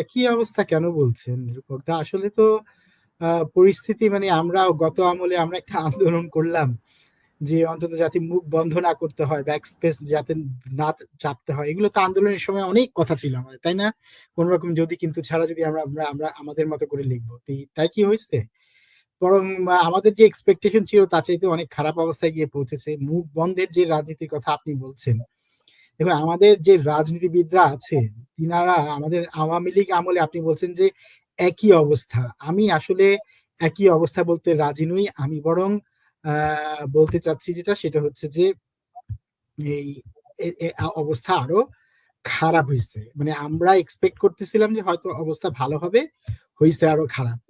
একই অবস্থা কেন বলছেন রূপক দা আসলে তো পরিস্থিতি মানে আমরা গত আমলে আমরা একটা আন্দোলন করলাম যে অন্তত যাতে মুখ বন্ধ না করতে হয় ব্যাক স্পেস যাতে না চাপতে হয়। এগুলো তো আন্দোলনের সময় অনেক কথা ছিল আমাদের, তাই না? কোন রকম যদি কিন্তু ছাড়া যদি আমরা আমরা আমরা আমাদের মতো করে লিখব। তাই কি হয়েছে? বরং আমাদের যে এক্সপেকটেশন ছিল তার চাইতে অনেক খারাপ অবস্থায় গিয়ে পৌঁছেছে। মুখ বন্ধের যে রাজনীতির কথা আপনি বলছেন দেখুন, আমাদের যে রাজনীতিবিদরা আছে তিনারা আমাদের আওয়ামী লীগ আমলে আপনি বলছেন যে একই অবস্থা। আমি আসলে একই অবস্থা বলতে রাজি নই। আমি বরং বলতে চাচ্ছি যেটা, সেটা হচ্ছে যে এই অবস্থা আরও খারাপ হয়েছে মানে আমরা এক্সপেক্ট করতেছিলাম যে হয়তো অবস্থা ভালো হবে হয়েছে আরও খারাপ।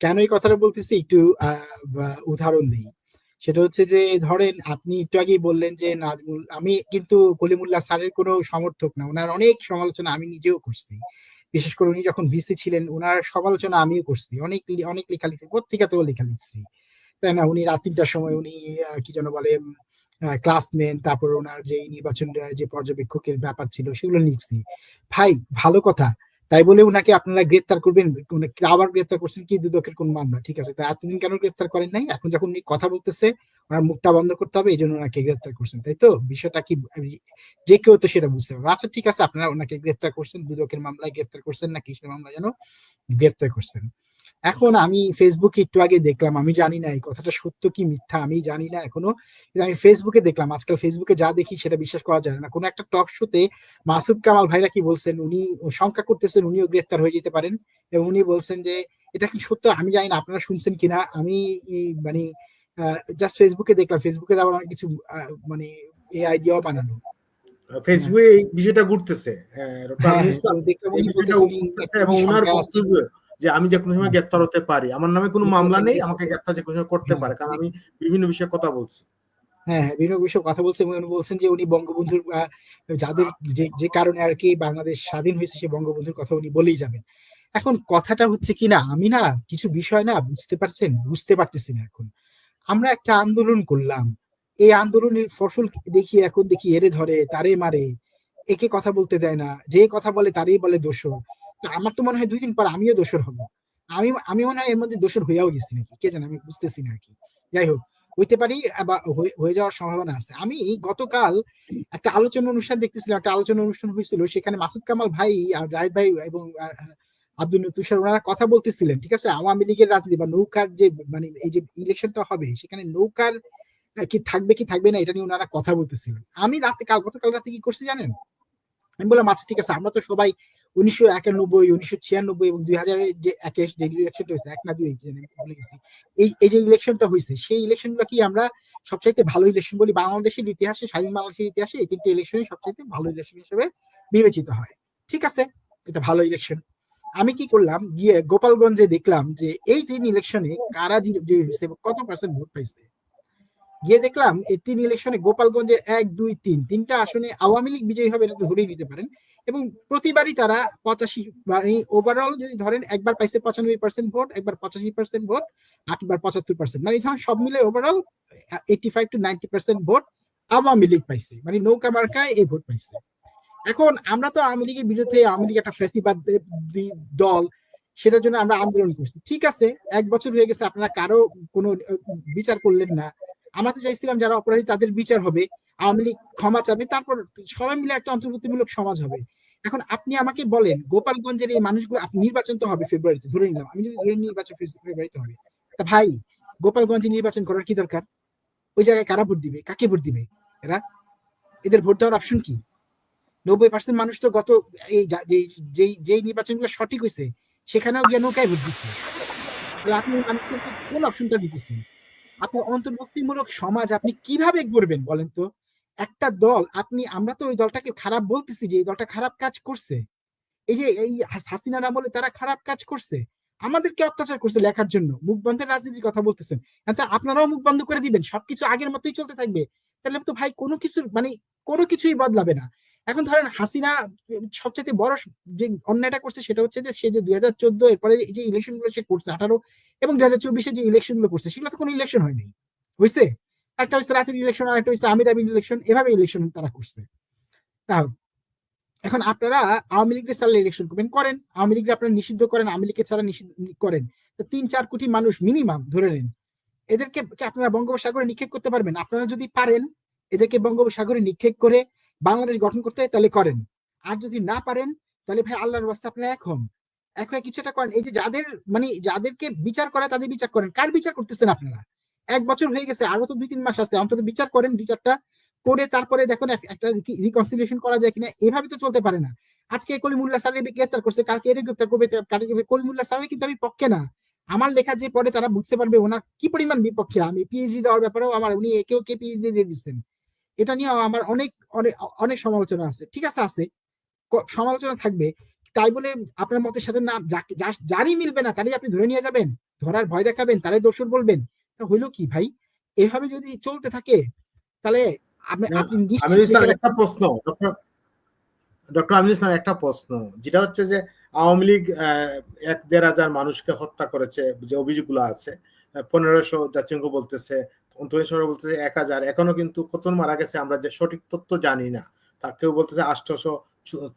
কেন এই কথাটা বলতেছি? একটু উদাহরণ দিই। সেটা হচ্ছে যে, ধরেন আপনি একটু আগেই বললেন যে, নাজমুল, আমি কিন্তু কলিমুল্লাহ স্যারের কোনো সমর্থক না। ওনার অনেক সমালোচনা আমি নিজেও করছি। বিশেষ করে উনি যখন ভিসি ছিলেন ওনার সমালোচনা আমিও করছি। অনেক অনেক লেখা লিখছি, পত্রিকাতেও লেখা লিখছি। তাই না? উনি রাত তিনটার সময় উনি কি যেন বলে ক্লাস নেন, তারপর ওনার যে নির্বাচন যে পর্যবেক্ষকের ব্যাপার ছিল, সেগুলো লিখছি। ভাই, ভালো কথা। তাই বলে উনাকে আপনারা গ্রেফতার করবেন উনাকে আবার গ্রেফতার করছেন কি দুদকের কোন মামলা ঠিক আছে? তাই এতদিন কেন গ্রেফতার করেন নাই? এখন যখন উনি কথা বলতেছে, ওনার মুখটা বন্ধ করতে হবে এই জন্য ওনাকে গ্রেফতার করছেন, তাই তো? বিষয়টা কি, যে কেউ তো সেটা বুঝতে পারবে। আচ্ছা ঠিক আছে, আপনারা ওনাকে গ্রেফতার করছেন, দুদকের মামলায় গ্রেফতার করছেন না, কিসের মামলা যেন গ্রেফতার করছেন। এখন আমি ফেসবুকে একটু আগে দেখলাম আমি জানি না এই কথাটা সত্য কি মিথ্যা আমি জানি না এখনও। কিন্তু আমি ফেসবুকে দেখলাম আজকাল ফেসবুকে যা দেখি সেটা বিশ্বাস করা যায় না। কোনো একটা টক শোতে মাসুদ কামাল ভাইরা কি বলছেন উনি শঙ্কা করতেছেন উনিও গ্রেফতার হয়ে যেতে পারেন এবং উনি বলছেন যে এটা কি সত্য? আমি জানি না আপনারা শুনছেন কিনা? আমি মানে জাস্ট ফেসবুকে দেখলাম ফেসবুকে আবার অনেক কিছু মানে এই আইডিয়াও বানানো। ফেসবুকে এই বিষয়টা ঘুরতেছে। হ্যাঁ, হ্যাঁ এবং ওনার বক্তব্য যে আমি যে কোনো সময় গ্রেপ্তার হতে পারি। আমার নামে কোনো মামলা নেই আমাকে গ্রেপ্তার যে কোনো সময় করতে। পারে কারণ আমি বিভিন্ন বিষয়ে কথা বলছি। হ্যাঁ হ্যাঁ বিভিন্ন বিষয়ে কথা বলছেন এবং উনি বলছেন যে উনি বঙ্গবন্ধুর যাদের যে যে কারণে আর কি বাংলাদেশ স্বাধীন হয়েছে সে বঙ্গবন্ধুর কথা উনি বলেই যাবেন। এখন কথাটা হচ্ছে কি না আমি না কিছু বিষয় না বুঝতে পারছেন বুঝতে পারতেছি না এখন। আমরা একটা আন্দোলন করলাম। এই আন্দোলনের ফসল দেখি এখন দেখি এরে ধরে তারে মারে একে কথা বলতে দেয় না যে কথা বলে তারই বলে দোষর। তো আমার তো মনে হয় দুই দিন পর আমিও দোষর হব। আমি আমি মনে হয় এর মধ্যে দোষর হইয়াও গেছি নাকি? কে জানে? আমি বুঝতেছি না কি। যাই হোক, হইতে পারি হয়ে- হয়ে যাওয়ার সম্ভাবনা আছে। আমি গতকাল একটা আলোচনা অনুষ্ঠান দেখতেছিলাম, একটা আলোচনা অনুষ্ঠান হয়েছিল, সেখানে মাসুদ কামাল ভাই আর জাহিদ ভাই এবং আব্দুল তুষার ওনারা কথা বলতেছিলেন, ঠিক আছে? আওয়ামী লীগের রাজনীতি বা নৌকার যে মানে এই যে ইলেকশনটা হবে, সেখানে নৌকার কি থাকবে কি থাকবে না, এটা নিয়ে ওনারা কথা বলতেছিলেন। আমি রাতে, কাল, গতকাল রাতে কি করছি জানেন? আমি বললাম আচ্ছা ঠিক আছে, আমরা তো সবাই উনিশশো একানব্বই, উনিশশো ছিয়ানব্বই এবং দুই যে ইলেকশনটা হয়েছে, এক না দুই ভুলে গেছি, এই এই যে ইলেকশনটা হয়েছে, সেই কি আমরা সবচাইতে ভালো ইলেকশন বলি বাংলাদেশের ইতিহাসে, স্বাধীন বাংলাদেশের ইতিহাসে? এই তিনটে ইলেকশনই সবচাইতে ভালো ইলেকশন হিসেবে বিবেচিত হয়। ঠিক আছে? এটা ভালো ইলেকশন আমি কি করলাম? গিয়ে গোপালগঞ্জে দেখলাম যে এই তিন ইলেকশনে কারা জি- জয়ী হয়েছে, কত পার্সেন্ট ভোট পাইছে? গিয়ে দেখলাম এই তিন ইলেকশনে গোপালগঞ্জে এক, দুই, তিন, তিনটা আসনে আওয়ামী লীগ বিজয়ী হবে এটা ধরেই নিতে পারেন। এবং প্রতিবারই তারা পঁচাশি মানে ওভারঅল যদি ধরেন একবার পাইছে পঁচানব্বই পার্সেন্ট ভোট, একবার পঁচাশি পার্সেন্ট ভোট আটবার পঁচাত্তর পার্সেন্ট মানে ধরেন সব মিলে overall eighty five to ninety percent vote Awami League পাইছে। মানে নৌকা মার্কায় এই ভোট পাইছে। এখন আমরা তো আওয়ামী লীগের বিরুদ্ধে আওয়ামী লীগ একটা ফেস্টিভাল দল, সেটার জন্য আমরা আন্দোলন করছি। ঠিক আছে, এক বছর হয়ে গেছে, আপনারা কারও কোনো বিচার করলেন না। আমরা তো চাইছিলাম যারা অপরাধী তাদের বিচার হবে, আওয়ামী লীগ ক্ষমা চাবে, তারপর সবাই মিলে একটা অন্তর্ভুক্তিমূলক সমাজ হবে। এখন আপনি আমাকে বলেন, গোপালগঞ্জের এই মানুষগুলো নির্বাচন তো হবে ফেব্রুয়ারিতে ধরে নিলাম। আমি যদি ধরে নির্বাচন ফেব্রুয়ারিতে হবে। তা ভাই, গোপালগঞ্জে নির্বাচন করার কি দরকার? ওই জায়গায় কারা ভোট দিবে? কাকে ভোট দিবে? এরা? এদের ভোট দেওয়ার অপশন কি? নব্বই পার্সেন্ট মানুষ তো গত এই যা- যেই যেই নির্বাচনগুলো সঠিক হয়েছে সেখানেও গিয়ে নৌকায় ভোট দিচ্ছে আপনি মানুষদেরকে কোন অপশনটা দিতেছেন? আপনি অন্তর্ভুক্তিমূলক সমাজ আপনি কীভাবে করবেন বলেন তো? একটা দল, আপনি, আমরা তো ওই দলটাকে খারাপ বলতেছি যে এই দলটা খারাপ কাজ করছে। এই যে এই হাস- হাসিনার আমলে তারা খারাপ কাজ করছে। আমাদেরকে অত্যাচার করছে লেখার জন্য। মুখ বন্ধের রাজনীতির কথা বলতেছেন। আপনারাও মুখ বন্ধ করে দিবেন। সবকিছু আগের মতোই চলতে থাকবে। তাহলে তো ভাই কোনো কিছু মানে কোনো কিছুই বদলাবে না। এখন ধরেন হাসিনা সবচেয়ে বড় যে অন্যায়টা করছে সেটা হচ্ছে যে সে যে দুই হাজার চোদ্দ এরপরে যে ইলেকশনগুলো সে করছে, আঠারো এবং দুই হাজার চব্বিশে যে ইলেকশনগুলো করছে সেগুলো তো কোনো ইলেকশন হয়নি বুঝছে? একটা হচ্ছে রাতের ইলেকশন আর একটা হচ্ছে আমির আমির ইলেকশন এভাবে ইলেকশন তারা করছে। তাও, এখন আপনারা আওয়ামী লীগের ছাড়া ইলেকশন করবেন করেন। আওয়ামী লীগকে আপনারা নিষিদ্ধ করেন, আওয়ামী লীগকে ছাড়া নিষিদ্ধ করেন। তো তিন চার কোটি মানুষ মিনিমাম ধরে নেন। এদেরকে আপনারা বঙ্গোপসাগরে নিক্ষেপ করতে পারবেন? আপনারা যদি পারেন, এদেরকে বঙ্গোপসাগরে নিক্ষেপ করে বাংলাদেশ গঠন করতে তাহলে করেন। আর যদি না পারেন, তাহলে ভাই আল্লাহর বাস্তে আপনারা এক হন। এক হয়ে কিছু একটা করেন। এই যে যাদের মানে যাদেরকে বিচার করা, তাদের বিচার করেন। কার বিচার করতেছেন আপনারা? এক বছর হয়ে গেছে, আরও তো দুই তিন মাস আছে। অন্তত বিচার করেন দুই চারটা। করে তারপরে দেখুন একটা রিকনসিলিয়েশন করা যায় কিনা, এভাবে তো চলতে পারে না। আজকে কলিমুল্লাহ স্যার গ্রেফতার করছে, কালকে এর গ্রেফতার করবে কালকে কলিমুল্লাহ স্যারের কিন্তু আমি পক্ষে না। আমার লেখা যে পরে তারা বুঝতে পারবে ওনার কি পরিমাণ বিপক্ষে। আমি পিএইচডি দেওয়ার ব্যাপারেও আমার, উনি একে ওকে পিএইচডি দিয়ে দিচ্ছেন। এটা নিয়ে আমার অনেক অনেক অনেক সমালোচনা আছে। ঠিক আছে আছে। সমালোচনা থাকবে। তাই বলে আপনার মতের সাথে না যারই মিলবে না তারই আপনি ধরে নিয়ে যাবেন। ধরার ভয় দেখাবেন তারাই দোষর বলবেন। তা হইল কি ভাই? এভাবে যদি চলতে থাকে তাহলে একটা প্রশ্ন। ডক্টর ডক্টর ইসলাম একটা প্রশ্ন। যেটা হচ্ছে যে আওয়ামী লীগ আহ, এক দেড় হাজার মানুষকে হত্যা করেছে যে অভিযোগগুলো আছে পনেরোশো জাতিসংঘ বলতেছে অন্তরিশ বলতেছে এক হাজার। এখনও কিন্তু কত মারা গেছে আমরা যে সঠিক তথ্য জানি না। তা কেউ বলতেছে আষ্টশো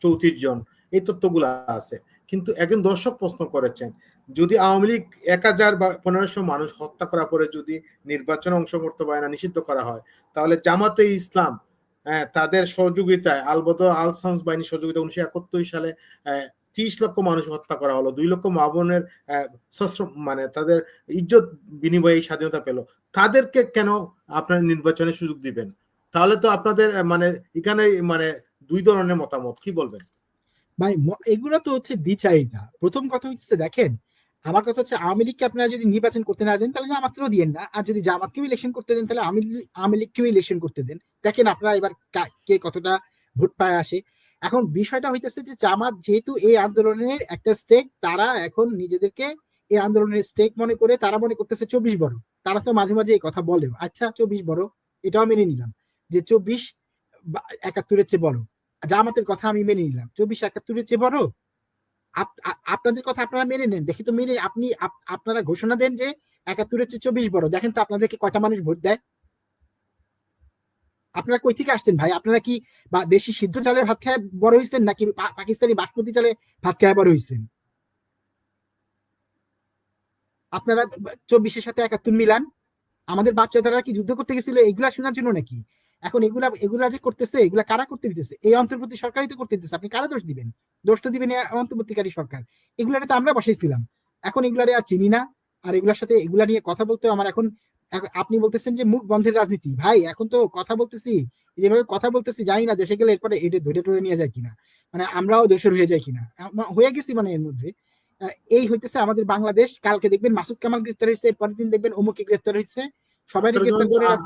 চৌত্রিশ জন। এই তথ্যগুলো আছে। কিন্তু একজন দর্শক প্রশ্ন করেছেন যদি আওয়ামী লীগ এক হাজার বা পনেরোশো মানুষ হত্যা করার পরে যদি নির্বাচনে অংশ করতে পারে না নিষিদ্ধ করা হয় তাহলে জামাতে ইসলাম হ্যাঁ, তাদের সহযোগিতায় আলবদর আল সামস বাহিনীর সহযোগিতা উনিশশো একাত্তর সালে ত্রিশ লক্ষ মানুষ হত্যা করা হলো, দুই লক্ষ মা বোনের মানে তাদের ইজ্জত বিনিময়ে স্বাধীনতা পেল। তাদেরকে কেন আপনার নির্বাচনে সুযোগ দিবেন? তাহলে তো আপনাদের মানে এখানে মানে দুই ধরনের মতামত, কি বলবেন? ভাই এগুলো তো হচ্ছে দ্বিচারিতা। প্রথম কথা হচ্ছে, দেখেন, আমার কথা হচ্ছে আওয়ামী লীগকে আপনারা যদি নির্বাচন করতে না দেন, তাহলে জামাতকেও দিয়েন না। আর যদি জামাতকেও ইলেকশন করতে দেন, তাহলে আওয়ামী লীগ- আওয়ামী লীগকেও ইলেকশন করতে দেন। দেখেন আপনারা এবার কে কতটা ভোট পায় আসে। এখন বিষয়টা হইতেছে যে জামাত যেহেতু এই আন্দোলনের একটা স্টেক তারা এখন নিজেদেরকে এই আন্দোলনের স্টেক মনে করে তারা মনে করতেছে চব্বিশ বড়। তারা তো মাঝে মাঝে এই কথা বলেও আচ্ছা চব্বিশ বড়। এটাও মেনে নিলাম যে চব্বিশ একাত্তরের চেয়ে বড়। জামাতের কথা আমি মেনে নিলাম। চব্বিশ একাত্তরের চেয়ে বড়? আপ- আপনাদের কথা আপনারা মেনে নেন। দেখি তো মেনে, আপনি, আপ- আপনারা ঘোষণা দেন যে একাত্তরের চেয়ে চব্বিশ বড়। দেখেন তো আপনাদেরকে কয়টা মানুষ ভোট দেয়? আপনারা কই থেকে আসছেন ভাই? আপনারা কি বা দেশি সিদ্ধ চালের ভাত খায় বড় হয়েছেন নাকি পাকিস্তানি বাসমতি চালে ভাত খায় বড় হয়েছেন আপনারা চব্বিশের সাথে একাত্তর মিলান। আমাদের বাচ্চাদারা কি যুদ্ধ করতে গেছিল এগুলা শোনার জন্য নাকি? এখন এগুলা এগুলা যে করতেছে, এগুলা কারা করতে দিতেছে? এই অন্তর্বর্তী সরকারই তো করতে দিতেছে। আপনি কারা দোষ দিবেন? দোষ তো দিবেন অন্তর্বর্তীকারী সরকার। এগুলারে তো আমরা বসাইছিলাম। এখন এগুলারে আর চিনি না। আর এগুলার সাথে এগুলা নিয়ে কথা বলতে আমার এখন আপনি বলতেছেন যে মুখ বন্ধের রাজনীতি। ভাই এখন তো কথা বলতেছি যেভাবে কথা বলতেছি জানি না দেশে গেলে এরপরে এটা ধরে টরে নিয়ে যায় কিনা। মানে আমরাও দোষর হয়ে যাই কিনা। হয়ে গেছি মানে এর মধ্যে। এই হইতেছে আমাদের বাংলাদেশ। কালকে দেখবেন মাসুদ কামাল গ্রেফতার হয়েছে পরের দিন দেখবেন অমুকে গ্রেফতার হয়েছে সবাই ওনাকে তো গ্রেফতার করতে পারে?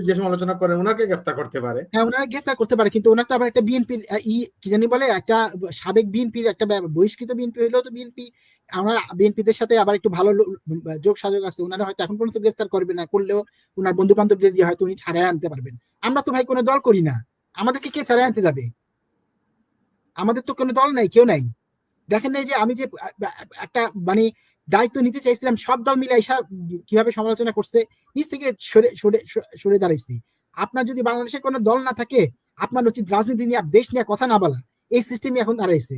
যে সমালোচনা করেন ওনাকে গ্রেফতার করতে পারে। হ্যাঁ ওনারা গ্রেফতার করতে পারে কিন্তু ওনার তো আবার একটা বিএনপির ই কি জানি বলে একটা সাবেক বিএনপির একটা ব্যা- বহিষ্কৃত বিএনপি হইলেও তো বিএনপি আমরা বিএনপিদের সাথে আবার একটু ভালো যোগ সাযোগ আছে ওনারা হয়তো এখন পর্যন্ত গ্রেফতার করবে না, করলেও ওনার বন্ধু বান্ধবদের দিয়ে হয়তো উনি ছাড়াই আনতে পারবেন। আমরা তো ভাই কোনো দল করি না। আমাদেরকে কে ছাড়াই আনতে যাবে? আমাদের তো কোনো দল নাই, কেউ নাই। দেখেন নাই যে আমি যে একটা মানে দায়িত্ব নিতে চাইছিলাম, সব দল মিলে এসা কীভাবে সমালোচনা করছে নিজ থেকে সরে সরে সরে দাঁড়াইছি। আপনার যদি বাংলাদেশে কোনো দল না থাকে, আপনার উচিত রাজনীতি নিয়ে, দেশ নিয়ে কথা না বলা। এই সিস্টেমই এখন দাঁড়াইছে।